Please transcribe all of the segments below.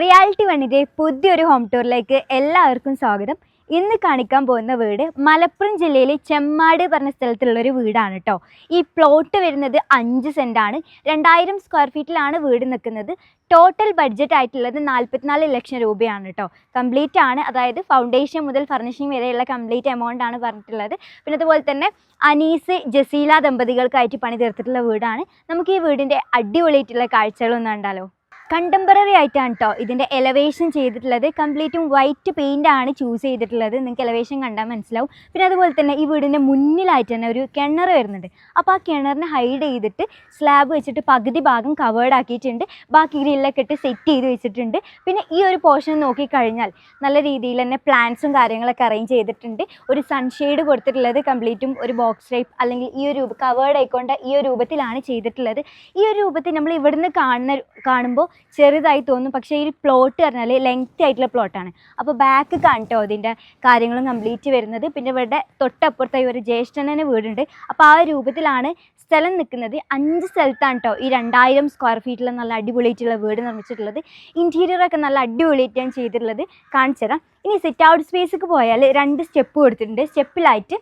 Reality വണ്ണിന്റെ പുതിയൊരു home ടൂറിലേക്ക് എല്ലാവർക്കും സ്വാഗതം. ഇന്ന് കാണിക്കാൻ പോകുന്ന വീട് മലപ്പുറം ജില്ലയിലെ ചെമ്മാട് പറഞ്ഞ സ്ഥലത്തുള്ളൊരു വീടാണ് കേട്ടോ ഈ പ്ലോട്ട് വരുന്നത് അഞ്ച് സെന്റാണ് രണ്ടായിരം സ്ക്വയർ ഫീറ്റിലാണ് വീട് നിൽക്കുന്നത്. ടോട്ടൽ ബഡ്ജറ്റ് ആയിട്ടുള്ളത് നാൽപ്പത്തിനാല് ലക്ഷം രൂപയാണ് കേട്ടോ കംപ്ലീറ്റ് ആണ്. അതായത് ഫൗണ്ടേഷൻ മുതൽ ഫർണിഷിംഗ് വരെയുള്ള കംപ്ലീറ്റ് എമൗണ്ട് ആണ് പറഞ്ഞിട്ടുള്ളത്. പിന്നെ അതുപോലെ തന്നെ അനീസ് ജസീല ദമ്പതികൾക്കായിട്ട് പണി തീർത്തിട്ടുള്ള വീടാണ്. നമുക്ക് ഈ വീടിന്റെ അടിപൊളിയായിട്ടുള്ള കാഴ്ചകളൊന്നും കണ്ടാലോ? കണ്ടംപററി ആയിട്ടാണ് കേട്ടോ ഇതിന്റെ എലവേഷൻ ചെയ്തിട്ടുള്ളത്. കംപ്ലീറ്റും വൈറ്റ് പെയിന്റ് ആണ് ചൂസ് ചെയ്തിട്ടുള്ളത്. നിങ്ങൾക്ക് എലവേഷൻ കണ്ടാൽ മനസ്സിലാവും. പിന്നെ അതുപോലെ തന്നെ ഈ വീടിന്റെ മുന്നിലായിട്ട് തന്നെ ഒരു കിണർ വരുന്നുണ്ട്. അപ്പോൾ ആ കിണറിനെ ഹൈഡ് ചെയ്തിട്ട് സ്ലാബ് വെച്ചിട്ട് പകുതി ഭാഗം കവേർഡ് ആക്കിയിട്ടുണ്ട്. ബാക്കി ഗ്രില്ലൊക്കെ ഇട്ട് സെറ്റ് ചെയ്ത് വെച്ചിട്ടുണ്ട്. പിന്നെ ഈ ഒരു പോർഷൻ നോക്കിക്കഴിഞ്ഞാൽ നല്ല രീതിയിൽ തന്നെ പ്ലാന്റ്സും കാര്യങ്ങളൊക്കെ അറേഞ്ച് ചെയ്തിട്ടുണ്ട്. ഒരു സൺഷെയ്ഡ് കൊടുത്തിട്ടുള്ളത് കംപ്ലീറ്റും ഒരു ബോക്സ് ടൈപ്പ് അല്ലെങ്കിൽ ഈ ഒരു കവേർഡ് ആയിക്കൊണ്ട് ഈ ഒരു രൂപത്തിലാണ് ചെയ്തിട്ടുള്ളത്. ഈ ഒരു രൂപത്തിൽ നമ്മൾ ഇവിടുന്ന് കാണുന്ന കാണുമ്പോൾ ചെറുതായി തോന്നും പക്ഷേ ഈ പ്ലോട്ട് പറഞ്ഞാൽ ലെങ്ത് ആയിട്ടുള്ള പ്ലോട്ടാണ് അപ്പോൾ ബാക്ക് കാണിട്ടോ ഇതിന്റെ കാര്യങ്ങളും കംപ്ലീറ്റ് വരുന്നത്. പിന്നെ ഇവിടെ തൊട്ടപ്പുറത്തായി ഒരു ജ്യേഷ്ഠനെ വീടുണ്ട്. അപ്പോൾ ആ രൂപത്തിലാണ് സ്ഥലം നിൽക്കുന്നത്. അഞ്ച് സ്ഥലത്താണ് കേട്ടോ ഈ രണ്ടായിരം സ്ക്വയർ ഫീറ്റിൽ നല്ല അടിപൊളിയായിട്ടുള്ള വീട് നിർമ്മിച്ചിട്ടുള്ളത്. ഇന്റീരിയറൊക്കെ നല്ല അടിപൊളിയായിട്ടാണ് ചെയ്തിട്ടുള്ളത് കാണിച്ചു തരാം. ഇനി സിറ്റ് ഔട്ട് സ്പേസിൽ പോയാൽ രണ്ട് സ്റ്റെപ്പ് കൊടുത്തിട്ടുണ്ട്. സ്റ്റെപ്പിലായിട്ട്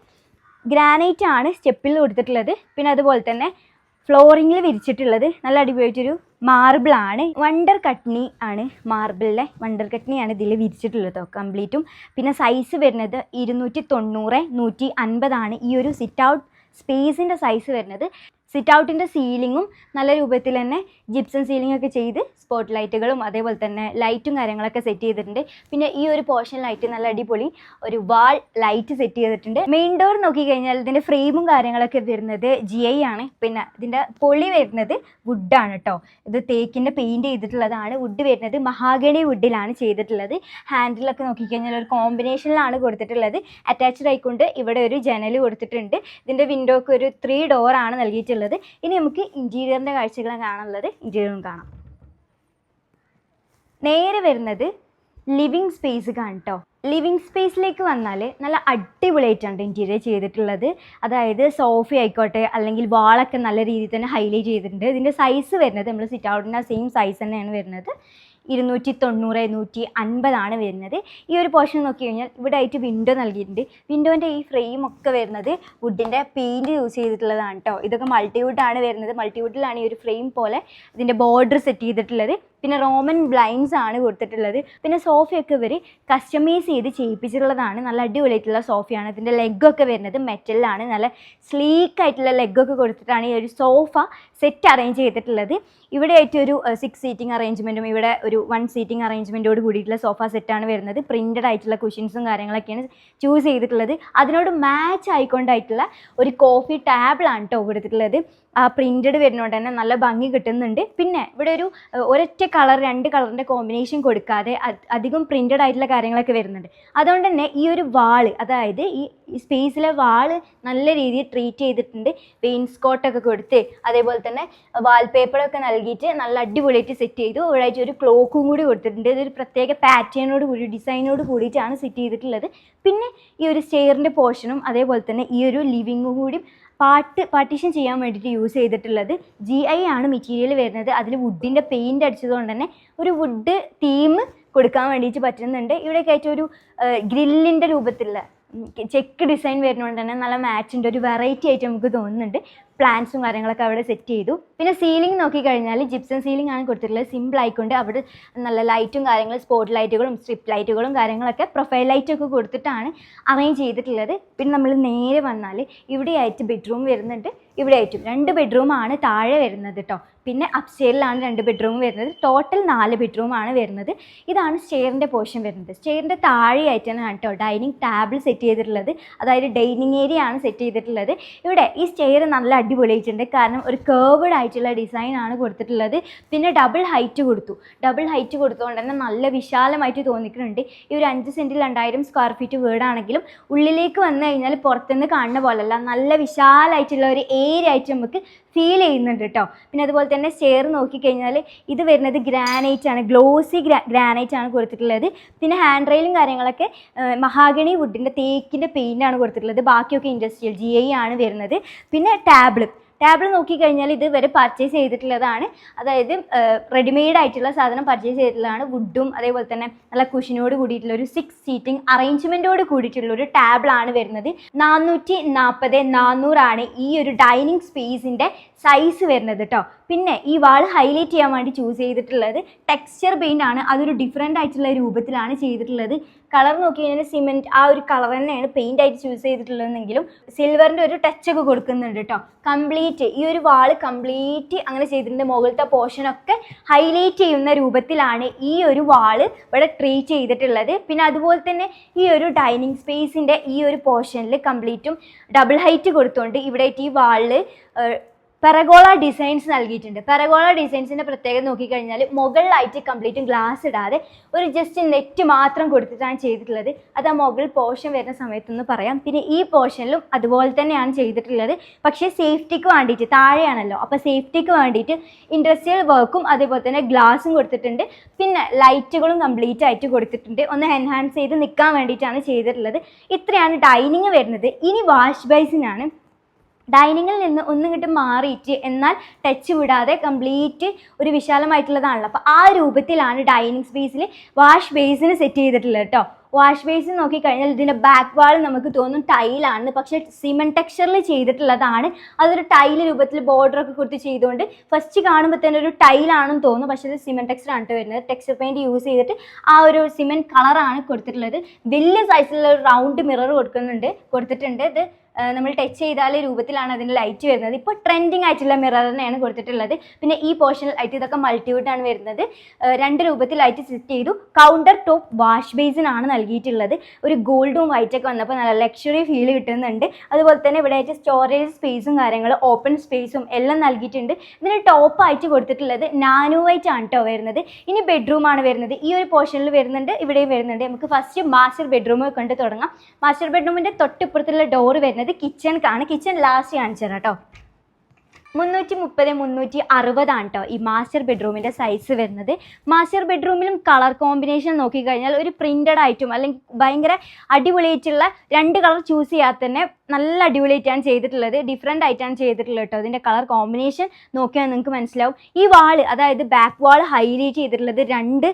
ഗ്രാനൈറ്റ് ആണ് സ്റ്റെപ്പിൽ കൊടുത്തിട്ടുള്ളത്. പിന്നെ അതുപോലെ തന്നെ ഫ്ലോറിങ്ങിൽ വിരിച്ചിട്ടുള്ളത്. നല്ല അടിപൊളിയായിട്ടൊരു മാർബിൾ ആണ്. വണ്ടർ കട്ട്നി ആണ് മാർബിളിലെ വണ്ടർ കട്ട്നിയാണ് ഇതിൽ വിരിച്ചിട്ടുള്ളത്. കംപ്ലീറ്റും പിന്നെ സൈസ് വരുന്നത് ഇരുന്നൂറ്റി തൊണ്ണൂറ് നൂറ്റി അൻപതാണ് ഈ ഒരു സിറ്റ് ഔട്ട് സ്പേസിന്റെ സൈസ് വരുന്നത്. സിറ്റ് ഔട്ടിന്റെ സീലിങ്ങും നല്ല രൂപത്തിൽ തന്നെ ജിപ്സം സീലിംഗ് ഒക്കെ ചെയ്ത് സ്പോട്ട് ലൈറ്റുകളും അതേപോലെ തന്നെ ലൈറ്റും കാര്യങ്ങളൊക്കെ സെറ്റ് ചെയ്തിട്ടുണ്ട്. പിന്നെ ഈ ഒരു പോർഷൻ ലൈറ്റ് നല്ല അടിപൊളി ഒരു വാൾ ലൈറ്റ് സെറ്റ് ചെയ്തിട്ടുണ്ട്. മെയിൻ ഡോർ നോക്കിക്കഴിഞ്ഞാൽ ഇതിന്റെ ഫ്രെയിമും കാര്യങ്ങളൊക്കെ വരുന്നത് ജി ഐ ആണ്. പിന്നെ ഇതിന്റെ പൊളി വരുന്നത് വുഡാണ് കേട്ടോ ഇത് തേക്കിന്റെ പെയിന്റ് ചെയ്തിട്ടുള്ളതാണ്. വുഡ് വരുന്നത് മഹാഗണി വുഡിലാണ് ചെയ്തിട്ടുള്ളത്. ഹാൻഡിലൊക്കെ നോക്കിക്കഴിഞ്ഞാൽ ഒരു കോമ്പിനേഷനിലാണ് കൊടുത്തിട്ടുള്ളത്. അറ്റാച്ച്ഡ് ആയിക്കൊണ്ട് ഇവിടെ ഒരു ജനൽ കൊടുത്തിട്ടുണ്ട്. ഇതിന്റെ വിൻഡോക്ക് ഒരു ത്രീ ഡോറാണ് നൽകിയിട്ടുള്ളത്. ഇനി നമുക്ക് ഇന്റീരിയറിന്റെ കാഴ്ചകളാണ് കാണാനുള്ളത് ഇന്റീരിയറും കാണാം. നേരെ വരുന്നത് ലിവിങ് സ്പേസ് കാണട്ടോ ലിവിങ് സ്പേസിലേക്ക് വന്നാൽ നല്ല അടിപൊളിയായിട്ടാണ് ഇന്റീരിയർ ചെയ്തിട്ടുള്ളത്. അതായത് സോഫ ആയിക്കോട്ടെ അല്ലെങ്കിൽ വാളൊക്കെ നല്ല രീതിയിൽ തന്നെ ഹൈലൈറ്റ് ചെയ്തിട്ടുണ്ട്. ഇതിന്റെ സൈസ് വരുന്നത് നമ്മൾ സിറ്റ് ഔട്ടിന്റെ സെയിം സൈസ് തന്നെയാണ് വരുന്നത്. ഇരുന്നൂറ്റി തൊണ്ണൂറ് നൂറ്റി അൻപതാണ് വരുന്നത്. ഈ ഒരു പോർഷൻ നോക്കി കഴിഞ്ഞാൽ ഇവിടെ ആയിട്ട് വിൻഡോ നൽകിയിട്ടുണ്ട്. വിൻഡോന്റെ ഈ ഫ്രെയിം ഒക്കെ വരുന്നത് വുഡിന്റെ പെയിന്റ് യൂസ് ചെയ്തിട്ടുള്ളതാണ് കേട്ടോ ഇതൊക്കെ മൾട്ടിവുഡാണ് വരുന്നത്. മൾട്ടിവുഡിലാണ് ഈ ഒരു ഫ്രെയിം പോലെ ഇതിന്റെ ബോർഡർ സെറ്റ് ചെയ്തിട്ടുള്ളത്. പിന്നെ റോമൻ ബ്ലൈൻഡ്സ് ആണ് കൊടുത്തിട്ടുള്ളത്. പിന്നെ സോഫയൊക്കെ ഇവർ കസ്റ്റമൈസ് ചെയ്ത് ചെയ്യിപ്പിച്ചിട്ടുള്ളതാണ്. നല്ല അടിപൊളിയായിട്ടുള്ള സോഫയാണ്. ഇതിന്റെ ലെഗൊക്കെ വരുന്നത് മെറ്റലിലാണ് നല്ല സ്ലീക്ക് ആയിട്ടുള്ള ലെഗൊക്കെ കൊടുത്തിട്ടാണ് ഈ ഒരു സോഫ സെറ്റ് അറേഞ്ച് ചെയ്തിട്ടുള്ളത്. ഇവിടെ ആയിട്ട് ഒരു സിക്സ് സീറ്റിംഗ് അറേഞ്ച്മെന്റും ഇവിടെ ഒരു വൺ സീറ്റിംഗ് അറേഞ്ച്മെന്റോട് കൂടിയിട്ടുള്ള സോഫ സെറ്റാണ് വരുന്നത്. പ്രിന്റഡ് ആയിട്ടുള്ള കുഷൻസും കാര്യങ്ങളൊക്കെയാണ് ചൂസ് ചെയ്തിട്ടുള്ളത്. അതിനോട് മാച്ച് ആയിക്കൊണ്ടായിട്ടുള്ള ഒരു കോഫി ടാബിളാണ് കേട്ടോ കൊടുത്തിട്ടുള്ളത്. പ്രിന്റഡ് വരുന്നതുകൊണ്ട് തന്നെ നല്ല ഭംഗി കിട്ടുന്നുണ്ട്. പിന്നെ ഇവിടെ ഒരു ഒരൊറ്റ കളർ രണ്ട് കളറിന്റെ കോമ്പിനേഷൻ കൊടുക്കാതെ അധികം പ്രിന്റഡ് ആയിട്ടുള്ള കാര്യങ്ങളൊക്കെ വരുന്നുണ്ട്. അതുകൊണ്ട് തന്നെ ഈ ഒരു വാൾ അതായത് ഈ സ്പേസിലെ വാൾ നല്ല രീതിയിൽ ട്രീറ്റ് ചെയ്തിട്ടുണ്ട്. വെയിൻസ്കോട്ടൊക്കെ കൊടുത്ത് അതേപോലെ തന്നെ വാൾപേപ്പറൊക്കെ നൽകിയിട്ട് നല്ല അടിപൊളിയായിട്ട് സെറ്റ് ചെയ്തു. ഇവിടെ ഒരു ക്ലോക്കും കൂടി കൊടുത്തിട്ടുണ്ട്. ഇതൊരു പ്രത്യേക പാറ്റേണോട് കൂടി ഡിസൈനോട് കൂടിയിട്ടാണ് സെറ്റ് ചെയ്തിട്ടുള്ളത്. പിന്നെ ഈ ഒരു സ്റ്റെയറിന്റെ പോർഷനും അതേപോലെ തന്നെ ഈ ഒരു ലിവിങ്ങും കൂടി പാട്ട് പാർട്ടീഷൻ ചെയ്യാൻ വേണ്ടിയിട്ട് യൂസ് ചെയ്തിട്ടുള്ളത് ജി ഐ ആണ് മെറ്റീരിയൽ വരുന്നത്. അതിൽ വുഡിന്റെ പെയിന്റ് അടിച്ചതുകൊണ്ട് തന്നെ ഒരു വുഡ് തീം കൊടുക്കാൻ വേണ്ടിയിട്ട് പറ്റുന്നുണ്ട്. ഇവിടെയൊക്കെ ആയിട്ട് ഒരു ഗ്രില്ലിന്റെ രൂപത്തിലുള്ള ചെക്ക് ഡിസൈൻ വരുന്നതുകൊണ്ട് തന്നെ നല്ല മാച്ചിന്റെ ഒരു വെറൈറ്റി ആയിട്ട് നമുക്ക് തോന്നുന്നുണ്ട്. പ്ലാന്റ്സും കാര്യങ്ങളൊക്കെ അവിടെ സെറ്റ് ചെയ്തു. പിന്നെ സീലിംഗ് നോക്കിക്കഴിഞ്ഞാൽ ജിപ്സം സീലിംഗ് ആണ് കൊടുത്തിട്ടുള്ളത്. സിമ്പിൾ ആയിക്കൊണ്ട് അവിടെ നല്ല ലൈറ്റും കാര്യങ്ങളും സ്പോട്ട് ലൈറ്റുകളും സ്ട്രിപ്പ് ലൈറ്റുകളും കാര്യങ്ങളൊക്കെ പ്രൊഫൈൽ ലൈറ്റൊക്കെ കൊടുത്തിട്ടാണ് അറേഞ്ച് ചെയ്തിട്ടുള്ളത്. പിന്നെ നമ്മൾ നേരെ വന്നാൽ ഇവിടെയായിട്ട് ബെഡ്റൂം വരുന്നുണ്ട്. ഇവിടെ ആയിട്ടും രണ്ട് ബെഡ്റൂമാണ് താഴെ വരുന്നത് കേട്ടോ പിന്നെ അപ്സ്റ്റെയറിലാണ് രണ്ട് ബെഡ്റൂം വരുന്നത്. ടോട്ടൽ നാല് ബെഡ്റൂമാണ് വരുന്നത്. ഇതാണ് സ്റ്റെയറിന്റെ പോർഷൻ വരുന്നത്. സ്റ്റെയറിന്റെ താഴെയായിട്ടാണ് കേട്ടോ ഡൈനിങ് ടേബിൾ സെറ്റ് ചെയ്തിട്ടുള്ളത്. അതായത് ഡൈനിങ് ഏരിയ ആണ് സെറ്റ് ചെയ്തിട്ടുള്ളത്. ഇവിടെ ഈ സ്റ്റെയർ നല്ല അടിപൊളിയായിട്ടുണ്ട്. കാരണം ഒരു കേർവഡ് ആയിട്ടുള്ള ഡിസൈൻ ആണ് കൊടുത്തിട്ടുള്ളത്. പിന്നെ ഡബിൾ ഹൈറ്റ് കൊടുത്തു. ഡബിൾ ഹൈറ്റ് കൊടുത്തുകൊണ്ട് തന്നെ നല്ല വിശാലമായിട്ട് തോന്നിക്കുന്നുണ്ട്. ഈ ഒരു അഞ്ച് സെന്റിൽ രണ്ടായിരം സ്ക്വയർ ഫീറ്റ് വീടാണെങ്കിലും ഉള്ളിലേക്ക് വന്നു കഴിഞ്ഞാൽ പുറത്തുനിന്ന് കാണുന്ന പോലല്ല നല്ല വിശാലമായിട്ടുള്ള ഒരു ഏരിയ ആയിട്ട് നമുക്ക് ഫീൽ ചെയ്യുന്നുണ്ട് കേട്ടോ പിന്നെ അതുപോലെ തന്നെ സ്റ്റെയർ നോക്കിക്കഴിഞ്ഞാൽ ഇത് വരുന്നത് ഗ്രാനൈറ്റ് ആണ്. ഗ്ലോസി ഗ്രാ ഗ്രാനൈറ്റ് ആണ് കൊടുത്തിട്ടുള്ളത്. പിന്നെ ഹാൻഡ് റെയിലും കാര്യങ്ങളൊക്കെ മഹാഗണി വുഡിന്റെ തേക്കിന്റെ പെയിന്റാണ് കൊടുത്തിട്ടുള്ളത്. ബാക്കിയൊക്കെ ഇൻഡസ്ട്രിയൽ ജി ഐ ആണ് വരുന്നത്. പിന്നെ ടാബിൾ. ടാബിൾ നോക്കിക്കഴിഞ്ഞാൽ ഇത് വരെ പർച്ചേസ് ചെയ്തിട്ടുള്ളതാണ്. അതായത് റെഡിമെയ്ഡ് ആയിട്ടുള്ള സാധനം പർച്ചേസ് ചെയ്തിട്ടുള്ളതാണ്. വുഡും അതേപോലെ തന്നെ നല്ല കുഷനോട് കൂടിയിട്ടുള്ള ഒരു സിക്സ് സീറ്റിംഗ് അറേഞ്ച്മെന്റോട് കൂടിയിട്ടുള്ള ഒരു ടാബിളാണ് വരുന്നത്. നാനൂറ്റി നാൽപ്പത് നാനൂറാണ് ഈ ഒരു ഡൈനിങ് സ്പേസിന്റെ സൈസ് വരുന്നത് കേട്ടോ പിന്നെ ഈ വാൾ ഹൈലൈറ്റ് ചെയ്യാൻ വേണ്ടി ചൂസ് ചെയ്തിട്ടുള്ളത് ടെക്സ്ചർ പെയിന്റ് ആണ്. അതൊരു ഡിഫറെന്റ് ആയിട്ടുള്ള രൂപത്തിലാണ് ചെയ്തിട്ടുള്ളത്. കളർ നോക്കി കഴിഞ്ഞാൽ സിമെന്റ് ആ ഒരു കളർ തന്നെയാണ് പെയിന്റ് ആയിട്ട് ചൂസ് ചെയ്തിട്ടുള്ളതെങ്കിലും സിൽവറിന്റെ ഒരു ടച്ച് ഒക്കെ കൊടുക്കുന്നുണ്ട് കേട്ടോ കംപ്ലീറ്റ് ഈ ഒരു വാൾ കംപ്ലീറ്റ് അങ്ങനെ ചെയ്തിട്ടുണ്ട്. മുകളിലത്തെ പോർഷനൊക്കെ ഹൈലൈറ്റ് ചെയ്യുന്ന രൂപത്തിലാണ് ഈ ഒരു വാൾ ഇവിടെ ട്രീറ്റ് ചെയ്തിട്ടുള്ളത്. പിന്നെ അതുപോലെ തന്നെ ഈ ഒരു ഡൈനിങ് സ്പേസിന്റെ ഈ ഒരു പോർഷനിൽ കംപ്ലീറ്റും ഡബിൾ ഹൈറ്റ് കൊടുത്തുകൊണ്ട് ഇവിടെ ഈ വാളിൽ പെറഗോള ഡിസൈൻസ് നൽകിയിട്ടുണ്ട്. പെറഗോള ഡിസൈൻസിന്റെ പ്രത്യേകത നോക്കിക്കഴിഞ്ഞാൽ മുകളിലായിട്ട് കംപ്ലീറ്റും ഗ്ലാസ് ഇടാതെ ഒരു ജസ്റ്റ് നെറ്റ് മാത്രം കൊടുത്തിട്ടാണ് ചെയ്തിട്ടുള്ളത്. അത് ആ മുകൾ പോർഷൻ വരുന്ന സമയത്തൊന്ന് പറയാം. പിന്നെ ഈ പോർഷനിലും അതുപോലെ തന്നെയാണ് ചെയ്തിട്ടുള്ളത്. പക്ഷേ സേഫ്റ്റിക്ക് വേണ്ടിയിട്ട് താഴെയാണല്ലോ. അപ്പോൾ സേഫ്റ്റിക്ക് വേണ്ടിയിട്ട് ഇൻഡസ്ട്രിയൽ വർക്കും അതേപോലെ തന്നെ ഗ്ലാസും കൊടുത്തിട്ടുണ്ട്. പിന്നെ ലൈറ്റുകളും കംപ്ലീറ്റ് ആയിട്ട് കൊടുത്തിട്ടുണ്ട്. ഒന്ന് എൻഹാൻസ് ചെയ്ത് നിൽക്കാൻ വേണ്ടിയിട്ടാണ് ചെയ്തിട്ടുള്ളത്. ഇത്രയാണ് ഡൈനിങ് വരുന്നത്. ഇനി വാഷ് ബേസിനാണ് ഡൈനിങ്ങിൽ നിന്ന് ഒന്നും കിട്ടും മാറിയിട്ട് എന്നാൽ ടച്ച് വിടാതെ കംപ്ലീറ്റ് ഒരു വിശാലമായിട്ടുള്ളതാണല്ലോ. അപ്പോൾ ആ രൂപത്തിലാണ് ഡൈനിങ് സ്പേസിൽ വാഷ് ബേസിന് സെറ്റ് ചെയ്തിട്ടുള്ളത് കേട്ടോ വാഷ് ബേസിൽ നോക്കിക്കഴിഞ്ഞാൽ ഇതിന്റെ ബാക്ക് വാൾ നമുക്ക് തോന്നും ടൈലാണ് പക്ഷേ സിമെന്റ് ടെക്സ്ചറിൽ ചെയ്തിട്ടുള്ളതാണ്. അതൊരു ടൈൽ രൂപത്തിൽ ബോർഡർ ഒക്കെ കൊടുത്ത് ചെയ്തുകൊണ്ട് ഫസ്റ്റ് കാണുമ്പോൾ തന്നെ ഒരു ടൈലാണെന്ന് തോന്നും. പക്ഷേ ഇത് സിമെന്റ് ടെക്സ്ചറാണ് വരുന്നത്. ടെക്സ്ചർ പെയിന്റ് യൂസ് ചെയ്തിട്ട് ആ ഒരു സിമെന്റ് കളറാണ് കൊടുത്തിട്ടുള്ളത്. വലിയ സൈസിലുള്ള റൗണ്ട് മിറർ കൊടുക്കുന്നുണ്ട്. കൊടുത്തിട്ടുണ്ട്. ഇത് നമ്മൾ ടച്ച് ചെയ്താൽ രൂപത്തിലാണ് അതിന്റെ ലൈറ്റ് വരുന്നത്. ഇപ്പോൾ ട്രെൻഡിങ് ആയിട്ടുള്ള മിറർ തന്നെയാണ് കൊടുത്തിട്ടുള്ളത്. പിന്നെ ഈ പോർഷനിൽ ലൈറ്റ് ഇതൊക്കെ മൾട്ടിവുഡ് ആണ് വരുന്നത്. രണ്ട് രൂപത്തിൽ ലൈറ്റ് സെറ്റ് ചെയ്തു. കൗണ്ടർ ടോപ്പ് വാഷ് ബേസിനാണ് നൽകിയിട്ടുള്ളത്. ഒരു ഗോൾഡും വൈറ്റ് ഒക്കെ വന്നപ്പോൾ നല്ല ലക്ഷറി ഫീൽ കിട്ടുന്നുണ്ട്. അതുപോലെ തന്നെ ഇവിടെ ആയിട്ട് സ്റ്റോറേജ് സ്പേസും കാര്യങ്ങളും ഓപ്പൺ സ്പേസും എല്ലാം നൽകിയിട്ടുണ്ട്. ഇതിന് ടോപ്പ് ആയിട്ട് കൊടുത്തിട്ടുള്ളത് നാനോ വൈറ്റ് ആണ് കേട്ടോ വരുന്നത്. ഇനി ബെഡ്റൂം ആണ് വരുന്നത്. ഈ ഒരു പോർഷനിൽ വരുന്നുണ്ട് ഇവിടെയും വരുന്നുണ്ട്. നമുക്ക് ഫസ്റ്റ് മാസ്റ്റർ ബെഡ്റൂം കണ്ട് തുടങ്ങാം. മാസ്റ്റർ ബെഡ്റൂമിന്റെ തൊട്ടിപ്പുറത്തുള്ള ഡോർ വരുന്നത് കിച്ചൺ ആണ്. കിച്ചൺ ലാസ്റ്റ് കാണിച്ചു തരാം കേട്ടോ. മുന്നൂറ്റി മുപ്പത് മുന്നൂറ്റി അറുപതാണ് കേട്ടോ ഈ മാസ്റ്റർ ബെഡ്റൂമിന്റെ സൈസ് വരുന്നത് മാസ്റ്റർ ബെഡ്റൂമിലും കളർ കോമ്പിനേഷൻ നോക്കിക്കഴിഞ്ഞാൽ ഒരു പ്രിന്റഡ് ആയിട്ടും അല്ലെങ്കിൽ ഭയങ്കര അടിപൊളിയായിട്ടുള്ള രണ്ട് കളർ ചൂസ് ചെയ്യാതെ തന്നെ നല്ല അടിപൊളിയായിട്ടാണ് ചെയ്തിട്ടുള്ളത്. ഡിഫറെന്റ് ആയിട്ടാണ് ചെയ്തിട്ടുള്ളത് കേട്ടോ. ഇതിന്റെ കളർ കോമ്പിനേഷൻ നോക്കിയാൽ നിങ്ങൾക്ക് മനസ്സിലാവും. ഈ വാൾ അതായത് ബാക്ക് വാൾ ഹൈലൈറ്റ് ചെയ്തിട്ടുള്ളത് രണ്ട്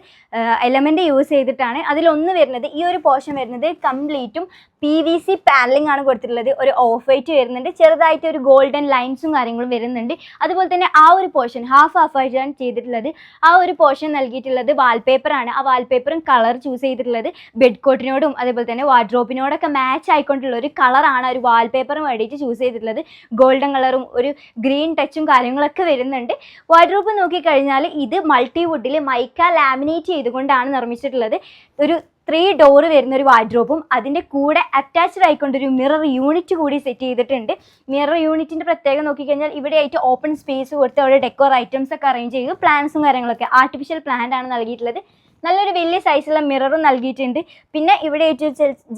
എലമെന്റ് യൂസ് ചെയ്തിട്ടാണ്. അതിലൊന്ന് വരുന്നത് ഈ ഒരു പോർഷൻ വരുന്നത് കംപ്ലീറ്റും പി വി സി പാനലിംഗ് ആണ് കൊടുത്തിട്ടുള്ളത്. ഒരു ഓഫ് വൈറ്റ് വരുന്നുണ്ട്. ചെറുതായിട്ട് ഒരു ഗോൾഡൻ ലൈൻസും കാര്യങ്ങളും വരുന്നുണ്ട്. അതുപോലെ തന്നെ ആ ഒരു പോർഷൻ ഹാഫ് ഹാഫ് ആയിട്ടാണ് ചെയ്തിട്ടുള്ളത്. ആ ഒരു പോർഷൻ നൽകിയിട്ടുള്ളത് വാൾപേപ്പറാണ് ആ വാൾപേപ്പറും കളർ ചൂസ് ചെയ്തിട്ടുള്ളത് ബെഡ് കോട്ടിനോടും അതേപോലെ തന്നെ വാർഡ്രോപ്പിനോടൊക്കെ മാച്ച് ആയിക്കൊണ്ടുള്ള ഒരു കളറാണ് ആ ഒരു വാൾപേപ്പറും വേണ്ടിയിട്ട് ചൂസ് ചെയ്തിട്ടുള്ളത് ഗോൾഡൻ കളറും ഒരു ഗ്രീൻ ടച്ചും കാര്യങ്ങളൊക്കെ വരുന്നുണ്ട്. വാർഡ്രോപ്പ് നോക്കിക്കഴിഞ്ഞാൽ ഇത് മൾട്ടി വുഡിൽ മൈക്ക ലാമിനേറ്റ് ചെയ്തുകൊണ്ടാണ് നിർമ്മിച്ചിട്ടുള്ളത്. ഒരു ത്രീ ഡോർ വരുന്ന ഒരു വാർഡ്രോബും അതിന്റെ കൂടെ അറ്റാച്ച്ഡ് ആയിക്കൊണ്ട് ഒരു മിറർ യൂണിറ്റ് കൂടി സെറ്റ് ചെയ്തിട്ടുണ്ട്. മിറർ യൂണിറ്റിന്റെ പ്രത്യേകം നോക്കിക്കഴിഞ്ഞാൽ ഇവിടെ ആയിട്ട് ഓപ്പൺ സ്പേസ് കൊടുത്ത് അവിടെ ഡെക്കോർ ഐറ്റംസ് ഒക്കെ അറേഞ്ച് ചെയ്തു പ്ലാന്റ്സും കാര്യങ്ങളൊക്കെ ആർട്ടിഫിഷ്യൽ പ്ലാന്റ് ആണ് നൽകിയിട്ടുള്ളത്. നല്ലൊരു വലിയ സൈസുള്ള മിററും നൽകിയിട്ടുണ്ട്. പിന്നെ ഇവിടെ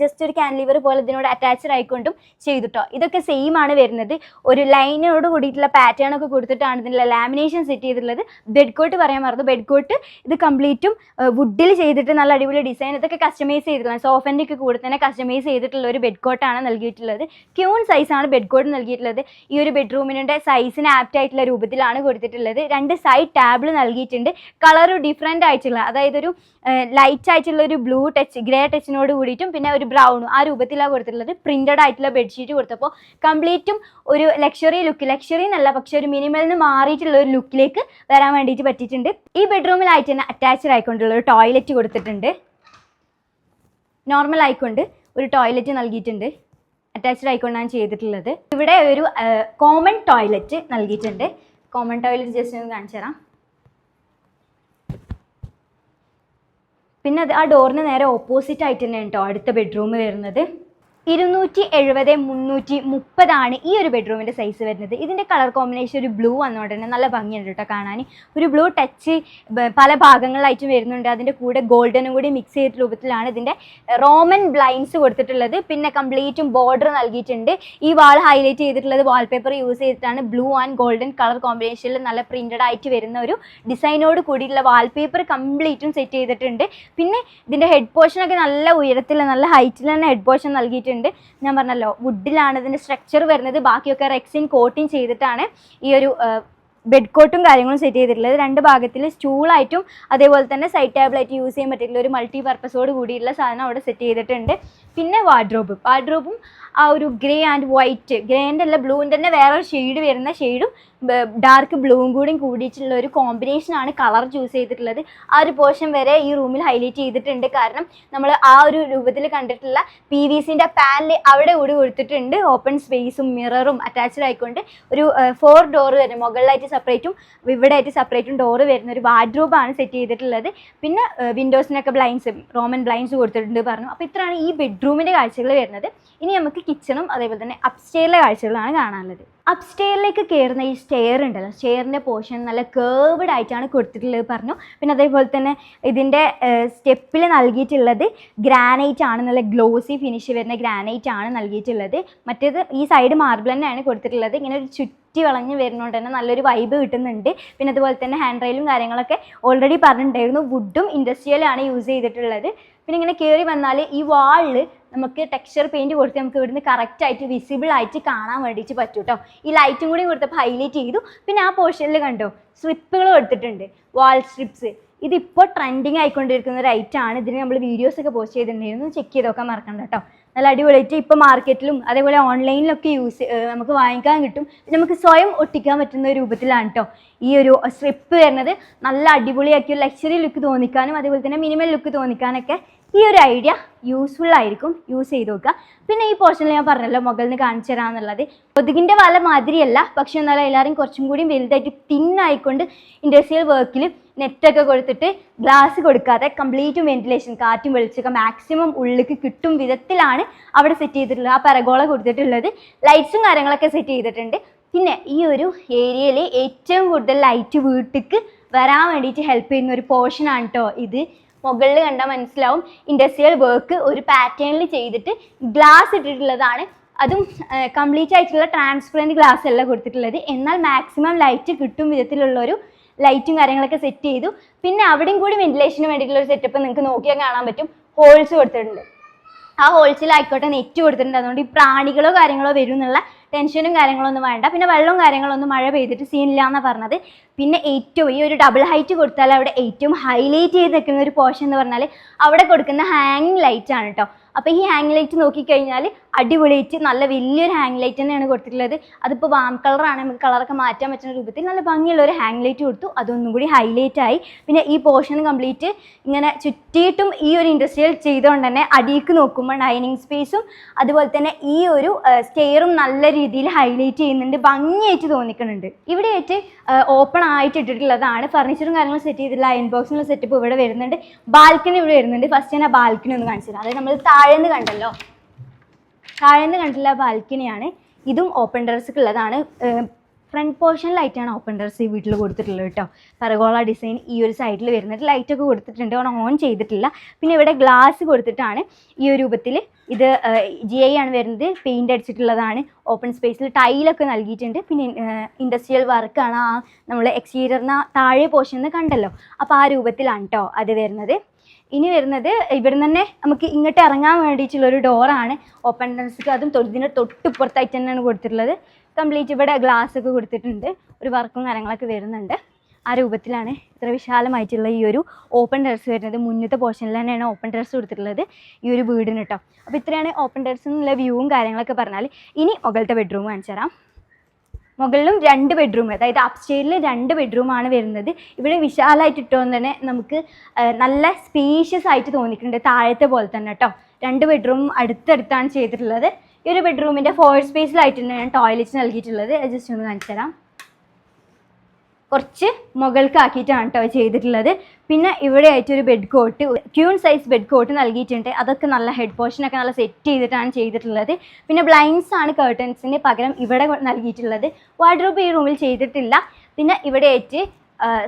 ജസ്റ്റ് ഒരു ക്യാൻലിവർ പോലെ ഇതിനോട് അറ്റാച്ച്ഡ് ആയിക്കൊണ്ടും ചെയ്തിട്ടോ. ഇതൊക്കെ സെയിം ആണ് വരുന്നത്. ഒരു ലൈനോട് കൂടിയിട്ടുള്ള പാറ്റേൺ ഒക്കെ കൊടുത്തിട്ടാണ് ഇതിന്റെ ലാമിനേഷൻ സെറ്റ് ചെയ്തിട്ടുള്ളത്. ബെഡ് കോട്ട് പറയാൻ മറന്നു. ബെഡ് കോട്ട് ഇത് കംപ്ലീറ്റും വുഡിൽ ചെയ്തിട്ട് നല്ല അടിപൊളി ഡിസൈൻ ഇതൊക്കെ കസ്റ്റമൈസ് ചെയ്തിട്ടുള്ള സോഫന്റെ ഒക്കെ കൂടെ തന്നെ കസ്റ്റമൈസ് ചെയ്തിട്ടുള്ള ഒരു ബെഡ് കോട്ടാണ് നൽകിയിട്ടുള്ളത്. ക്യൂൺ സൈസാണ് ബെഡ് കോട്ട് നൽകിയിട്ടുള്ളത്. ഈ ഒരു ബെഡ്റൂമിന്റെ സൈസിന് ആപ്റ്റ് ആയിട്ടുള്ള രൂപത്തിലാണ് കൊടുത്തിട്ടുള്ളത്. രണ്ട് സൈഡ് ടാബിൾ നൽകിയിട്ടുണ്ട്. കളർ ഡിഫറെന്റ് ആയിട്ടുള്ള അതായത് ഒരു ലൈറ്റ് ആയിട്ടുള്ള ഒരു ബ്ലൂ ടച്ച് ഗ്രേ ടച്ചിനോട് കൂടിയിട്ടും പിന്നെ ഒരു ബ്രൗണും ആ രൂപത്തിലാണ് കൊടുത്തിട്ടുള്ളത്. പ്രിന്റഡ് ആയിട്ടുള്ള ബെഡ്ഷീറ്റ് കൊടുത്തപ്പോൾ കംപ്ലീറ്റും ഒരു ലക്ഷറി ലുക്ക് ലക്ഷറി എന്നല്ല പക്ഷെ ഒരു മിനിമം നിന്ന് മാറിയിട്ടുള്ള ഒരു ലുക്കിലേക്ക് വരാൻ വേണ്ടിയിട്ട് പറ്റിയിട്ടുണ്ട്. ഈ ബെഡ്റൂമിലായിട്ട് തന്നെ അറ്റാച്ച്ഡ് ആയിക്കൊണ്ടുള്ള ഒരു ടോയ്ലറ്റ് കൊടുത്തിട്ടുണ്ട്. നോർമൽ ആയിക്കൊണ്ട് ഒരു ടോയ്ലറ്റ് നൽകിയിട്ടുണ്ട്. അറ്റാച്ച്ഡ് ആയിക്കൊണ്ടാണ് ചെയ്തിട്ടുള്ളത്. ഇവിടെ ഒരു കോമൺ ടോയ്ലറ്റ് നൽകിയിട്ടുണ്ട്. കോമൺ ടോയ്ലറ്റ് ജസ്റ്റ് ഒന്ന് കാണിച്ചു തരാം പിന്നെ അത് ആ ഡോറിന് നേരെ ഓപ്പോസിറ്റ് ആയിട്ട് തന്നെയാണ് കേട്ടോ അടുത്ത ബെഡ്റൂം വരുന്നത്. ഇരുന്നൂറ്റി എഴുപത് മുന്നൂറ്റി മുപ്പതാണ് ഈ ഒരു ബെഡ്റൂമിന്റെ സൈസ് വരുന്നത്. ഇതിന്റെ കളർ കോമ്പിനേഷൻ ഒരു ബ്ലൂ വന്നോണ്ട് തന്നെ നല്ല ഭംഗിയുണ്ട് കേട്ടോ കാണാൻ. ഒരു ബ്ലൂ ടച്ച് പല ഭാഗങ്ങളിലായിട്ടും വരുന്നുണ്ട്. അതിന്റെ കൂടെ ഗോൾഡനും കൂടി മിക്സ് ചെയ്ത രൂപത്തിലാണ് ഇതിന്റെ റോമൻ ബ്ലൈൻസ് കൊടുത്തിട്ടുള്ളത്. പിന്നെ കംപ്ലീറ്റും ബോർഡർ നൽകിയിട്ടുണ്ട്. ഈ വാൾ ഹൈലൈറ്റ് ചെയ്തിട്ടുള്ളത് വാൾപേപ്പർ യൂസ് ചെയ്തിട്ടാണ് ബ്ലൂ ആൻഡ് ഗോൾഡൻ കളർ കോമ്പിനേഷനിൽ നല്ല പ്രിന്റഡ് ആയിട്ട് വരുന്ന ഒരു ഡിസൈനോട് കൂടിയിട്ടുള്ള വാൾപേപ്പർ കംപ്ലീറ്റും സെറ്റ് ചെയ്തിട്ടുണ്ട്. പിന്നെ ഇതിന്റെ ഹെഡ് പോർഷനൊക്കെ നല്ല ഉയരത്തിൽ നല്ല ഹൈറ്റിൽ തന്നെ ഹെഡ് പോർഷൻ നൽകിയിട്ടുണ്ട്. നൽകിയിട്ടുണ്ട് ഞാൻ പറഞ്ഞല്ലോ വുഡിലാണ് ഇതിന്റെ സ്ട്രക്ചർ വരുന്നത്. ബാക്കിയൊക്കെ റെക്സിൻ കോട്ടിങ് ചെയ്തിട്ടാണ് ഈ ഒരു ബെഡ് കോട്ടും കാര്യങ്ങളും സെറ്റ് ചെയ്തിട്ടുള്ളത്. രണ്ട് ഭാഗത്തിൽ സ്റ്റൂളായിട്ടും അതേപോലെ തന്നെ സൈഡ് ടേബിളായിട്ട് യൂസ് ചെയ്യാൻ പറ്റിയിട്ടുള്ള ഒരു മൾട്ടി പർപ്പസോട് കൂടിയുള്ള സാധനം അവിടെ സെറ്റ് ചെയ്തിട്ടുണ്ട്. പിന്നെ വാർഡ്രോബ് വാർഡ്രോബും ആ ഒരു ഗ്രേ ആൻഡ് വൈറ്റ് ഗ്രേന്റെ അല്ല ബ്ലൂവിന്റെ തന്നെ വേറൊരു ഷെയ്ഡ് വരുന്ന ഷെയ്ഡും ഡാർക്ക് ബ്ലൂവും കൂടി കൂടിയിട്ടുള്ള ഒരു കോമ്പിനേഷൻ ആണ് കളർ ചൂസ് ചെയ്തിട്ടുള്ളത്. ആ ഒരു പോർഷൻ വരെ ഈ റൂമിൽ ഹൈലൈറ്റ് ചെയ്തിട്ടുണ്ട്. കാരണം നമ്മൾ ആ ഒരു രൂപത്തിൽ കണ്ടിട്ടുള്ള പി വി സിന്റെ പാനൽ അവിടെ കൂടി കൊടുത്തിട്ടുണ്ട്. ഓപ്പൺ സ്പേസും മിററും അറ്റാച്ച്ഡ് ആയിക്കൊണ്ട് ഒരു ഫോർ ഡോർ വരുന്നത് മുകളിലായിട്ട് സെപ്പറേറ്റും ഇവിടെ ആയിട്ട് സെപ്പറേറ്റും ഡോറ് വരുന്ന ഒരു വാർഡ്രോബാണ് സെറ്റ് ചെയ്തിട്ടുള്ളത്. പിന്നെ വിൻഡോസിനൊക്കെ ബ്ലൈൻസ് റോമൻ ബ്ലൈൻസ് കൊടുത്തിട്ടുണ്ട് പറഞ്ഞു. അപ്പോൾ ഇത്രയാണ് ഈ ബെഡ്റൂമിന്റെ കാഴ്ചകൾ വരുന്നത്. ഇനി നമുക്ക് കിച്ചണും അതേപോലെ തന്നെ അപ്സ്റ്റേറിലെ കാഴ്ചകളാണ് കാണാനുള്ളത്. അപ്സ്റ്റെയറിലേക്ക് കയറുന്ന ഈ സ്റ്റെയർ ഉണ്ടല്ലോ. സ്റ്റെയറിന്റെ പോർഷൻ നല്ല കേർവ്ഡ് ആയിട്ടാണ് കൊടുത്തിട്ടുള്ളത് പറഞ്ഞു. പിന്നെ അതേപോലെ തന്നെ ഇതിന്റെ സ്റ്റെപ്പിൽ നൽകിയിട്ടുള്ളത് ഗ്രാനൈറ്റ് ആണ്. നല്ല ഗ്ലോസി ഫിനിഷ് വരുന്ന ഗ്രാനൈറ്റ് ആണ് നൽകിയിട്ടുള്ളത്. മറ്റേത് ഈ സൈഡ് മാർബിൾ തന്നെയാണ് കൊടുത്തിട്ടുള്ളത്. ഇങ്ങനെ ഒരു ചുറ്റി വളഞ്ഞ് വരുന്നതുകൊണ്ട് തന്നെ നല്ലൊരു വൈബ് കിട്ടുന്നുണ്ട്. പിന്നെ അതുപോലെ തന്നെ ഹാൻഡ് റെയിലും കാര്യങ്ങളൊക്കെ ഓൾറെഡി പറഞ്ഞിട്ടുണ്ടായിരുന്നു. വുഡും ഇൻഡസ്ട്രിയലാണ് യൂസ് ചെയ്തിട്ടുള്ളത്. പിന്നെ ഇങ്ങനെ കയറി വന്നാൽ ഈ വാളിൽ നമുക്ക് ടെക്സ്ചർ പെയിന്റ് കൊടുത്ത് നമുക്ക് ഇവിടുന്ന് കറക്റ്റ് ആയിട്ട് വിസിബിൾ ആയിട്ട് കാണാൻ വേണ്ടിയിട്ട് പറ്റും കേട്ടോ ഈ ലൈറ്റും കൂടി കൊടുത്തപ്പോൾ ഹൈലൈറ്റ് ചെയ്തു. പിന്നെ ആ പോർഷനിൽ കണ്ടോ സ്ട്രിപ്പുകൾ കൊടുത്തിട്ടുണ്ട് വാൾ സ്ട്രിപ്സ് ഇതിപ്പോൾ ട്രെൻഡിങ് ആയിക്കൊണ്ടിരിക്കുന്ന ഒരു ഐറ്റാണ് ഇതിന് നമ്മൾ വീഡിയോസ് ഒക്കെ പോസ്റ്റ് ചെയ്തിട്ടുണ്ടായിരുന്നു. ചെക്ക് ചെയ്തൊക്കെ മറക്കണ്ട കേട്ടോ നല്ല അടിപൊളിയായിട്ട് ഇപ്പോൾ മാർക്കറ്റിലും അതേപോലെ ഓൺലൈനിലൊക്കെ യൂസ് നമുക്ക് വാങ്ങിക്കാൻ കിട്ടും. നമുക്ക് സ്വയം ഒട്ടിക്കാൻ പറ്റുന്ന രൂപത്തിലാണ് കേട്ടോ ഈ ഒരു സ്ട്രിപ്പ് വരുന്നത്. നല്ല അടിപൊളിയാക്കി ലക്ഷറി ലുക്ക് തോന്നിക്കാനും അതേപോലെ തന്നെ മിനിമൽ ലുക്ക് തോന്നിക്കാനൊക്കെ ഈ ഒരു ഐഡിയ യൂസ്ഫുൾ ആയിരിക്കും. യൂസ് ചെയ്ത് നോക്കുക. പിന്നെ ഈ പോർഷനിൽ ഞാൻ പറഞ്ഞല്ലോ മുകളിൽ നിന്ന് കാണിച്ചു തരാമെന്നുള്ളത് കൊതുകിന്റെ വല മാതിരിയല്ല. പക്ഷെ എന്നാലും എല്ലാവരും കുറച്ചും കൂടി വലുതായിട്ട് തിന്നായിക്കൊണ്ട് ഇൻഡസ്ട്രിയൽ വർക്കിൽ നെറ്റൊക്കെ കൊടുത്തിട്ട് ഗ്ലാസ് കൊടുക്കാതെ കംപ്ലീറ്റ് വെന്റിലേഷൻ കാറ്റും വെളിച്ചൊക്കെ മാക്സിമം ഉള്ളിലേക്ക് കിട്ടും വിധത്തിലാണ് അവിടെ സെറ്റ് ചെയ്തിട്ടുള്ളത് ആ പരഗോള കൊടുത്തിട്ടുള്ളത്. ലൈറ്റ്സും കാര്യങ്ങളൊക്കെ സെറ്റ് ചെയ്തിട്ടുണ്ട്. പിന്നെ ഈ ഒരു ഏരിയയിൽ ഏറ്റവും കൂടുതൽ ലൈറ്റ് വീട്ടിലേക്ക് വരാൻ വേണ്ടിയിട്ട് ഹെൽപ്പ് ചെയ്യുന്ന ഒരു പോർഷനാണ് കേട്ടോ ഇത്. മുകളിൽ കണ്ടാൽ മനസ്സിലാവും. ഇൻഡസ്ട്രിയൽ വർക്ക് ഒരു പാറ്റേണിൽ ചെയ്തിട്ട് ഗ്ലാസ് ഇട്ടിട്ടുള്ളതാണ്. അതും കംപ്ലീറ്റ് ആയിട്ടുള്ള ട്രാൻസ്പെറന്റ് ഗ്ലാസ് അല്ല കൊടുത്തിട്ടുള്ളത്. എന്നാൽ മാക്സിമം ലൈറ്റ് കിട്ടും വിധത്തിലുള്ള ഒരു ലൈറ്റും കാര്യങ്ങളൊക്കെ സെറ്റ് ചെയ്തു. പിന്നെ അവിടെയും കൂടി വെന്റിലേഷന് വേണ്ടിയിട്ടുള്ള ഒരു സെറ്റപ്പ് നിങ്ങൾക്ക് നോക്കിയാൽ കാണാൻ പറ്റും. ഹോൾസ് കൊടുത്തിട്ടുണ്ട്. ആ ഹോൾസിലായിക്കോട്ടെ നെറ്റ് കൊടുത്തിട്ടുണ്ട്. അതുകൊണ്ട് ഈ പ്രാണികളോ കാര്യങ്ങളോ വരും എന്നുള്ള ടെൻഷനും കാര്യങ്ങളൊന്നും വേണ്ട. പിന്നെ വെള്ളവും കാര്യങ്ങളോ ഒന്നും മഴ പെയ്തിട്ട് സീനില്ല എന്നാണ് പറഞ്ഞത്. പിന്നെ ഏറ്റവും ഈ ഒരു ഡബിൾ ഹൈറ്റ് കൊടുത്താൽ അവിടെ ഏറ്റവും ഹൈലൈറ്റ് ചെയ്ത് നിൽക്കുന്ന ഒരു പോർഷൻ എന്ന് പറഞ്ഞാൽ അവിടെ കൊടുക്കുന്ന ഹാങ്ങിങ് ലൈറ്റ് ആണ് കേട്ടോ അപ്പോൾ ഈ ഹാങ് ലൈറ്റ് നോക്കിക്കഴിഞ്ഞാൽ അടിപൊളിയായിട്ട് നല്ല വലിയൊരു ഹാങ് ലൈറ്റ് തന്നെയാണ് കൊടുത്തിട്ടുള്ളത്. അതിപ്പോൾ വാം കളറാണ് നമുക്ക് കളറൊക്കെ മാറ്റാൻ പറ്റുന്ന രൂപത്തിൽ നല്ല ഭംഗിയുള്ള ഒരു ഹാങ് ലൈറ്റ് കൊടുത്തു. അതൊന്നും കൂടി ഹൈലൈറ്റ് ആയി. പിന്നെ ഈ പോർഷൻ കംപ്ലീറ്റ് ഇങ്ങനെ ചുറ്റിയിട്ടും ഈ ഒരു ഇൻഡസ്ട്രിയൽ ചെയ്തുകൊണ്ട് തന്നെ അടിയിക്ക് നോക്കുമ്പോൾ ഡൈനിങ് സ്പേസും അതുപോലെ തന്നെ ഈ ഒരു സ്റ്റെയറും നല്ല രീതിയിൽ ഹൈലൈറ്റ് ചെയ്യുന്നുണ്ട്. ഭംഗിയായിട്ട് തോന്നിക്കുന്നുണ്ട്. ഇവിടെയായിട്ട് ഓപ്പൺ ആയിട്ട് ഇട്ടിട്ടുള്ളതാണ്. ഫർണിച്ചറും കാര്യങ്ങളും സെറ്റ് ചെയ്തിട്ടുള്ള അയൺ ബോക്സിനുള്ള സെറ്റപ്പ് ഇവിടെ വരുന്നുണ്ട്. ബാൽക്കണി ഇവിടെ വരുന്നുണ്ട്. ഫസ്റ്റ് ഞാൻ ബാൽക്കണി ഒന്ന് കാണിച്ചു തരാം അതായത് നമ്മൾ താഴേന്ന് കണ്ടല്ലോ. താഴേന്ന് കണ്ടിട്ടുള്ള ബാൽക്കണിയാണ്. ഇതും ഓപ്പൺ ടെറസ്ക്ക് ഉള്ളതാണ്. ഫ്രണ്ട് പോർഷനിലായിട്ടാണ് ഓപ്പൺ ടെറസ് ഈ വീട്ടിൽ കൊടുത്തിട്ടുള്ളത് കേട്ടോ പരഗോള ഡിസൈൻ ഈ ഒരു സൈഡിൽ വരുന്നിട്ട് ലൈറ്റൊക്കെ കൊടുത്തിട്ടുണ്ട്. ഓൺ ഓൺ ചെയ്തിട്ടില്ല. പിന്നെ ഇവിടെ ഗ്ലാസ് കൊടുത്തിട്ടാണ് ഈ ഒരു രൂപത്തിൽ ഇത് ജി ഐ ആണ് വരുന്നത്. പെയിന്റ് അടിച്ചിട്ടുള്ളതാണ്. ഓപ്പൺ സ്പേസിൽ ടൈലൊക്കെ നൽകിയിട്ടുണ്ട്. പിന്നെ ഇൻഡസ്ട്രിയൽ വർക്കാണ് ആ നമ്മൾ എക്സ്റ്റീരിയറിന് താഴെ പോർഷൻ കണ്ടല്ലോ. അപ്പോൾ ആ രൂപത്തിലാണ് കേട്ടോ അത് വരുന്നത്. ഇനി വരുന്നത് ഇവിടെ തന്നെ നമുക്ക് ഇങ്ങോട്ട് ഇറങ്ങാൻ വേണ്ടിയിട്ടുള്ള ഒരു ഡോറാണ് ഓപ്പൺ ടെറസ്ക്ക് അതും തൊഴുതിന്റെ തൊട്ടിപ്പുറത്തായിട്ട് തന്നെയാണ് കൊടുത്തിട്ടുള്ളത്. കംപ്ലീറ്റ് ഇവിടെ ഗ്ലാസ് ഒക്കെ കൊടുത്തിട്ടുണ്ട്. ഒരു വർക്കും കാര്യങ്ങളൊക്കെ വരുന്നുണ്ട്. ആ രൂപത്തിലാണ് ഇത്ര വിശാലമായിട്ടുള്ള ഈ ഒരു ഓപ്പൺ ടെറസ് വരുന്നത്. മുന്നത്തെ പോർഷനിൽ തന്നെയാണ് ഓപ്പൺ ടെറസ് കൊടുത്തിട്ടുള്ളത് ഈ ഒരു വീടിന് കേട്ടോ അപ്പോൾ ഇത്രയാണ് ഓപ്പൺ ടെറസ് എന്നുള്ള വ്യൂവും കാര്യങ്ങളൊക്കെ പറഞ്ഞാൽ ഇനി മുകളിലത്തെ ബെഡ്റൂം കാണിച്ചു തരാം മുകളിലും രണ്ട് ബെഡ്റൂം അതായത് അപ്സ്റ്റേറിൽ രണ്ട് ബെഡ്റൂമാണ് വരുന്നത്. ഇവിടെ വിശാലമായിട്ട് ഇട്ടുകൊണ്ട് തന്നെ നമുക്ക് നല്ല സ്പേഷ്യസ് ആയിട്ട് തോന്നിയിട്ടുണ്ട് താഴത്തെ പോലെ തന്നെ കേട്ടോ രണ്ട് ബെഡ്റൂം അടുത്തടുത്താണ് ചെയ്തിട്ടുള്ളത്. ഈ ഒരു ബെഡ്റൂമിന്റെ ഫോർ സ്പേസിലായിട്ട് തന്നെ ഞാൻ ടോയ്ലറ്റ് നൽകിയിട്ടുള്ളത്. ജസ്റ്റ് ഒന്ന് കാണിച്ചു തരാം കുറച്ച് മുകൾക്ക് ആക്കിയിട്ടാണ് കേട്ടോ ചെയ്തിട്ടുള്ളത്. പിന്നെ ഇവിടെ ആയിട്ട് ഒരു bed cot queen size bed cot നൽകിയിട്ടുണ്ട്. അതൊക്കെ നല്ല ഹെഡ് പോർഷനൊക്കെ നല്ല സെറ്റ് ചെയ്തിട്ടാണ് ചെയ്തിട്ടുള്ളത്. പിന്നെ ബ്ലൈൻഡ്സ് ആണ് കേർട്ടൻസിന് പകരം ഇവിടെ നൽകിയിട്ടുള്ളത്. വാർഡ്രോബ് ഈ റൂമിൽ ചെയ്തിട്ടില്ല. പിന്നെ ഇവിടെ ആയിട്ട്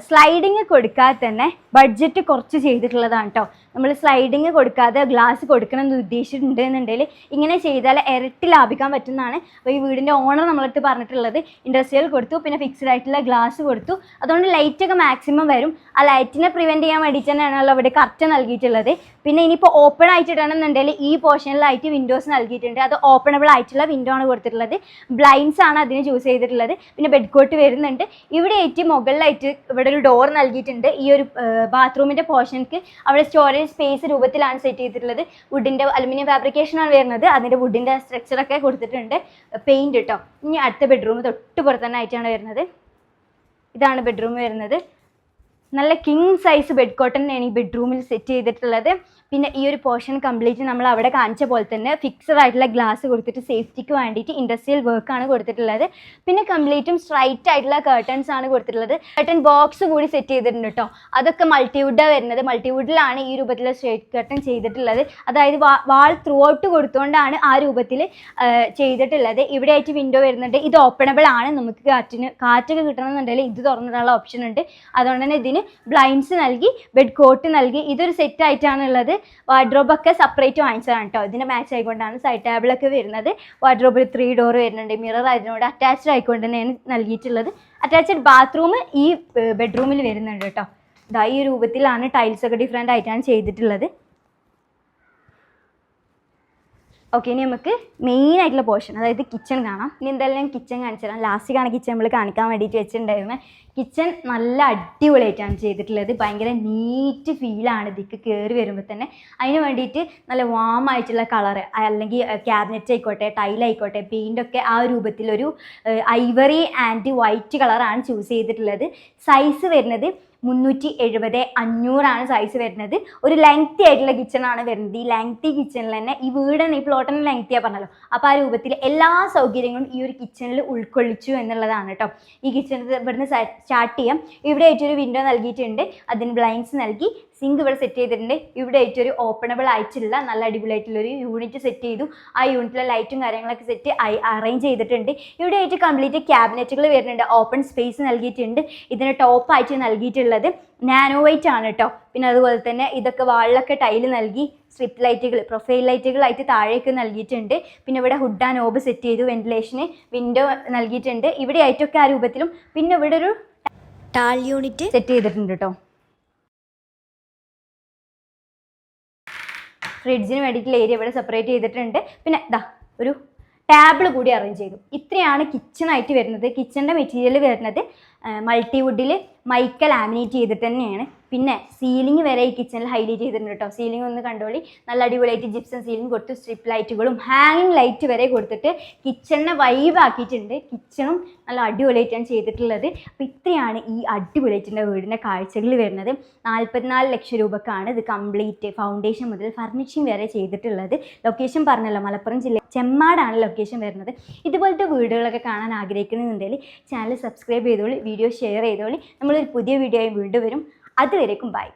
സ്ലൈഡിങ് കൊടുക്കാതെ തന്നെ ബഡ്ജറ്റ് കുറച്ച് ചെയ്തിട്ടുള്ളതാണ് കേട്ടോ. നമ്മൾ സ്ലൈഡിങ് കൊടുക്കാതെ ഗ്ലാസ് കൊടുക്കണം എന്ന് ഉദ്ദേശിച്ചിട്ടുണ്ട് എന്നുണ്ടെങ്കിൽ ഇങ്ങനെ ചെയ്താൽ ഇരട്ടി ലാഭിക്കാൻ പറ്റുന്നതാണ്. അപ്പോൾ ഈ വീടിന്റെ ഓണർ നമ്മളടുത്ത് പറഞ്ഞിട്ടുള്ളത് ഇൻഡസ്ട്രിയൽ കൊടുത്തു പിന്നെ ഫിക്സ്ഡ് ആയിട്ടുള്ള ഗ്ലാസ് കൊടുത്തു. അതുകൊണ്ട് ലൈറ്റൊക്കെ മാക്സിമം വരും. ആ ലൈറ്റിനെ പ്രിവെന്റ് ചെയ്യാൻ വേണ്ടി തന്നെയാണല്ലോ ഇവിടെ കറക്റ്റ് നൽകിയിട്ടുള്ളത്. പിന്നെ ഇനിയിപ്പോൾ ഓപ്പൺ ആയിട്ടിട്ടാണെന്നുണ്ടെങ്കിൽ ഈ പോർഷനിലായിട്ട് വിൻഡോസ് നൽകിയിട്ടുണ്ട്. അത് ഓപ്പണബിൾ ആയിട്ടുള്ള വിൻഡോ ആണ് കൊടുത്തിട്ടുള്ളത്. ബ്ലൈൻഡ്സ് ആണ് അതിന് ചൂസ് ചെയ്തിട്ടുള്ളത്. പിന്നെ ബെഡ് കോട്ട് വരുന്നുണ്ട്. ഇവിടെ ആയിട്ട് മുകളിലായിട്ട് ഇവിടെ ഒരു ഡോർ നൽകിയിട്ടുണ്ട്. ഈ ഒരു ബാത്റൂമിന്റെ പോർഷൻക്ക് അവിടെ സ്റ്റോറേജ് സ്പേസ് രൂപത്തിലാണ് സെറ്റ് ചെയ്തിട്ടുള്ളത്. വുഡിന്റെ അലുമിനിയം ഫാബ്രിക്കേഷൻ ആണ് വരുന്നത്. അതിന്റെ വുഡിന്റെ സ്ട്രക്ചറൊക്കെ കൊടുത്തിട്ടുണ്ട്. പെയിന്റ് കേട്ടോ ഇനി അടുത്ത ബെഡ്റൂം തൊട്ട് പുറത്തന്നെ ആയിട്ടാണ് വരുന്നത്. ഇതാണ് ബെഡ്റൂം വരുന്നത്. നല്ല കിങ് സൈസ് ബെഡ് കോട്ടൺ തന്നെയാണ് ഈ ബെഡ്റൂമിൽ സെറ്റ് ചെയ്തിട്ടുള്ളത്. പിന്നെ ഈ ഒരു പോർഷൻ കംപ്ലീറ്റ് നമ്മൾ അവിടെ കാണിച്ച പോലെ തന്നെ ഫിക്സഡ് ആയിട്ടുള്ള ഗ്ലാസ് കൊടുത്തിട്ട് സേഫ്റ്റിക്ക് വേണ്ടിയിട്ട് ഇൻഡസ്ട്രിയൽ വർക്ക് ആണ് കൊടുത്തിട്ടുള്ളത്. പിന്നെ കംപ്ലീറ്റും സ്ട്രൈറ്റ് ആയിട്ടുള്ള കേർട്ടൺസ് ആണ് കൊടുത്തിട്ടുള്ളത്. കേർട്ടൺ ബോക്സ് കൂടി സെറ്റ് ചെയ്തിട്ടുണ്ട് കേട്ടോ അതൊക്കെ മൾട്ടിവുഡാണ് വരുന്നത്. മൾട്ടിവുഡിലാണ് ഈ രൂപത്തിലുള്ള സ്ട്രേറ്റ് കർട്ടൺ ചെയ്തിട്ടുള്ളത്. അതായത് വാൾ ത്രൂ ഔട്ട് കൊടുത്തുകൊണ്ടാണ് ആ രൂപത്തിൽ ചെയ്തിട്ടുള്ളത്. ഇവിടെ ആയിട്ട് വിൻഡോ വരുന്നുണ്ട്. ഇത് ഓപ്പണബിൾ ആണ്. നമുക്ക് കാറ്റിന് കാറ്റൊക്കെ കിട്ടണമെന്നുണ്ടെങ്കിൽ ഇത് തുറന്നിടാനുള്ള ഓപ്ഷൻ ഉണ്ട്. അതുകൊണ്ട് തന്നെ ഇതിന് ബ്ലൈൻഡ്സ് നൽകി ബെഡ് കോട്ട് നൽകി ഇതൊരു സെറ്റ് ആയിട്ടാണ് ഉള്ളത്. വാർഡ്രോബൊക്കെ സെപ്പറേറ്റ് വാങ്ങിച്ചതാണ് കേട്ടോ ഇതിന് മാച്ച് ആയിക്കൊണ്ടാണ് സൈഡ് ടേബിളൊക്കെ വരുന്നത്. വാർഡ്രോബിൽ ത്രീ ഡോർ വരുന്നുണ്ട്. മിറർ അതിനോട് അറ്റാച്ച്ഡ് ആയിക്കൊണ്ട് തന്നെയാണ് നൽകിയിട്ടുള്ളത്. അറ്റാച്ച്ഡ് ബാത്റൂം ഈ ബെഡ്റൂമിൽ വരുന്നുണ്ട് കേട്ടോ ഇതാ ഈ രൂപത്തിലാണ് ടൈൽസ് ഒക്കെ ഡിഫറെന്റ് ആയിട്ടാണ് ചെയ്തിട്ടുള്ളത്. ഓക്കെ ഇനി നമുക്ക് മെയിൻ ആയിട്ടുള്ള പോർഷൻ അതായത് കിച്ചൺ കാണാം. ഇനി എന്തായാലും ഞാൻ കിച്ചൺ കാണിച്ചു തരാം. ലാസ്റ്റിലാണ് കിച്ചൺ നമ്മൾ കാണിക്കാൻ വേണ്ടിയിട്ട് വെച്ചിട്ടുണ്ടായിരുന്നത് കിച്ചൺ നല്ല അടിപൊളിയായിട്ടാണ് ചെയ്തിട്ടുള്ളത്. ഭയങ്കര നീറ്റ് ഫീലാണ് ഇതിക്ക് കയറി വരുമ്പോൾ തന്നെ. അതിന് വേണ്ടിയിട്ട് നല്ല വാം ആയിട്ടുള്ള കളർ അല്ലെങ്കിൽ ക്യാബിനറ്റ് ആയിക്കോട്ടെ ടൈലായിക്കോട്ടെ പെയിന്റൊക്കെ ആ രൂപത്തിലൊരു ഐവറി ആൻഡ് വൈറ്റ് കളറാണ് ചൂസ് ചെയ്തിട്ടുള്ളത്. സൈസ് വരുന്നത് മുന്നൂറ്റി എഴുപത് അഞ്ഞൂറാണ് സൈസ് വരുന്നത്. ഒരു ലെങ്തി ആയിട്ടുള്ള കിച്ചൺ ആണ് വരുന്നത്. ഈ ലെങ്തി കിച്ചണിൽ തന്നെ ഈ വീടാണ് ഈ പ്ലോട്ടിന് ലെങ്തിയാണ് പറഞ്ഞല്ലോ അപ്പോൾ ആ രൂപത്തിൽ എല്ലാ സൗകര്യങ്ങളും ഈ ഒരു കിച്ചണിൽ ഉൾക്കൊള്ളിച്ചു എന്നുള്ളതാണ് കേട്ടോ ഈ കിച്ചണിൽ ഇവിടുന്ന് സ്റ്റാർട്ട് ചെയ്യാം. ഇവിടെ ആയിട്ടൊരു വിൻഡോ നൽകിയിട്ടുണ്ട്. അതിന് ബ്ലൈൻഡ്സ് നൽകി സിങ്ക് ഇവിടെ സെറ്റ് ചെയ്തിട്ടുണ്ട്. ഇവിടെ ആയിട്ടൊരു ഓപ്പണബിൾ ആയിട്ടുള്ള നല്ല അടിപൊളിയായിട്ടുള്ളൊരു യൂണിറ്റ് സെറ്റ് ചെയ്തു. ആ യൂണിറ്റിലെ ലൈറ്റും കാര്യങ്ങളൊക്കെ സെറ്റ് ആയി അറേഞ്ച് ചെയ്തിട്ടുണ്ട്. ഇവിടെ ആയിട്ട് കംപ്ലീറ്റ് ക്യാബിനറ്റുകൾ വരുന്നുണ്ട്. ഓപ്പൺ സ്പേസ് നൽകിയിട്ടുണ്ട്. ഇതിന് ടോപ്പായിട്ട് നൽകിയിട്ടുള്ളത് നാനോ വൈറ്റ് ആണ് കേട്ടോ പിന്നെ അതുപോലെ തന്നെ ഇതൊക്കെ വാളിലൊക്കെ ടൈൽ നൽകി സ്ട്രിപ്പ് ലൈറ്റുകൾ പ്രൊഫൈൽ ലൈറ്റുകളായിട്ട് താഴേക്ക് നൽകിയിട്ടുണ്ട്. പിന്നെ ഇവിടെ ഹുഡ് ആൻഡ് ഓബ് സെറ്റ് ചെയ്തു വെന്റിലേഷന് വിൻഡോ നൽകിയിട്ടുണ്ട്. ഇവിടെ ആയിട്ടൊക്കെ ആ രൂപത്തിലും പിന്നെ ഇവിടെ ഒരു ടാൾ യൂണിറ്റ് സെറ്റ് ചെയ്തിട്ടുണ്ട് കേട്ടോ ഫ്രിഡ്ജിന് വേണ്ടിയിട്ടുള്ള ഏരിയ ഇവിടെ സെപ്പറേറ്റ് ചെയ്തിട്ടുണ്ട്. പിന്നെ ഇതാ ഒരു ടേബിൾ കൂടി അറേഞ്ച് ചെയ്തു. ഇത്രയാണ് കിച്ചണായിട്ട് വരുന്നത്. കിച്ചണിന്റെ മെറ്റീരിയൽ വരുന്നത് മൾട്ടിവുഡിൽ മൈക്ക ലാമിനേറ്റ് ചെയ്തിട്ട് തന്നെയാണ്. പിന്നെ സീലിംഗ് വരെ ഈ കിച്ചണിൽ ഹൈലൈറ്റ് ചെയ്തിട്ടുണ്ട് കേട്ടോ. സീലിംഗ് ഒന്ന് കണ്ടോളി. നല്ല അടിപൊളിയായിട്ട് ജിപ്സം സീലിംഗ് കൊടുത്ത് സ്ട്രിപ്പ് ലൈറ്റുകളും ഹാങ്ങിങ് ലൈറ്റ് വരെ കൊടുത്തിട്ട് കിച്ചണിനെ വൈബ് ആക്കിയിട്ടുണ്ട്. കിച്ചണും നല്ല അടിപൊളിയായിട്ടാണ് ചെയ്തിട്ടുള്ളത്. അപ്പോൾ ഇത്രയാണ് ഈ അടിപൊളിയായിട്ടുള്ള വീടിന്റെ കാഴ്ചകൾ വരുന്നത്. നാൽപ്പത്തിനാല് ലക്ഷം രൂപക്കാണ് ഇത് കംപ്ലീറ്റ് ഫൗണ്ടേഷൻ മുതൽ ഫർണിഷിംഗ് വരെ ചെയ്തിട്ടുള്ളത്. ലൊക്കേഷൻ പറഞ്ഞല്ലോ മലപ്പുറം ജില്ല. ചെമ്മാടാണ് ലൊക്കേഷൻ വരുന്നത്. ഇതുപോലത്തെ വീടുകളൊക്കെ കാണാൻ ആഗ്രഹിക്കുന്നുണ്ടെങ്കിൽ ചാനൽ സബ്സ്ക്രൈബ് ചെയ്തോളി. വീഡിയോ ഷെയർ ചെയ്തോളി. നമ്മളൊരു പുതിയ വീഡിയോ വീണ്ടും വരും. അതുവരെക്കും ബൈ